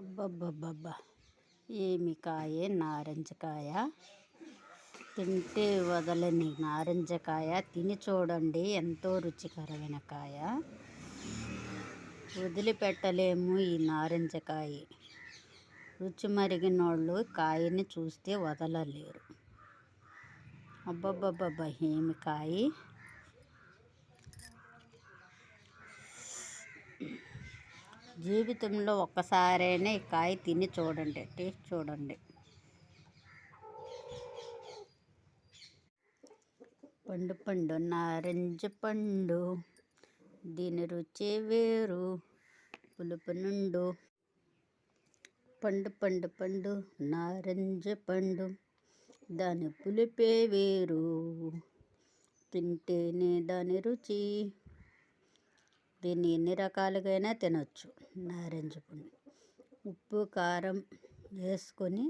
అబ్బబ్బబ్బబ్బా. ఏమి కాయే నారింజకాయ తింటే వదలని నారింజకాయ తిని చూడండి ఎంతో రుచికరమైన కాయ. వదిలిపెట్టలేము ఈ నారింజకాయ రుచి మరిగినోళ్ళు కాయని చూస్తే వదలలేరు. అబ్బబ్బబ్బబ్బా ఏమి కాయి? జీవితంలో ఒక్కసారైనా ఈ కాయ తిని చూడండి టేస్ట్ చూడండి. పండు పండు నారింజ పండు దీని రుచి వేరు పులుపు నుండు. పండు పండు పండు నారింజ పండు దాని పులిపే వేరు. తింటేనే దాని రుచి. దీన్ని ఎన్ని రకాలుగైనా తినొచ్చు. నారింజ పండు ఉప్పు కారం వేసుకొని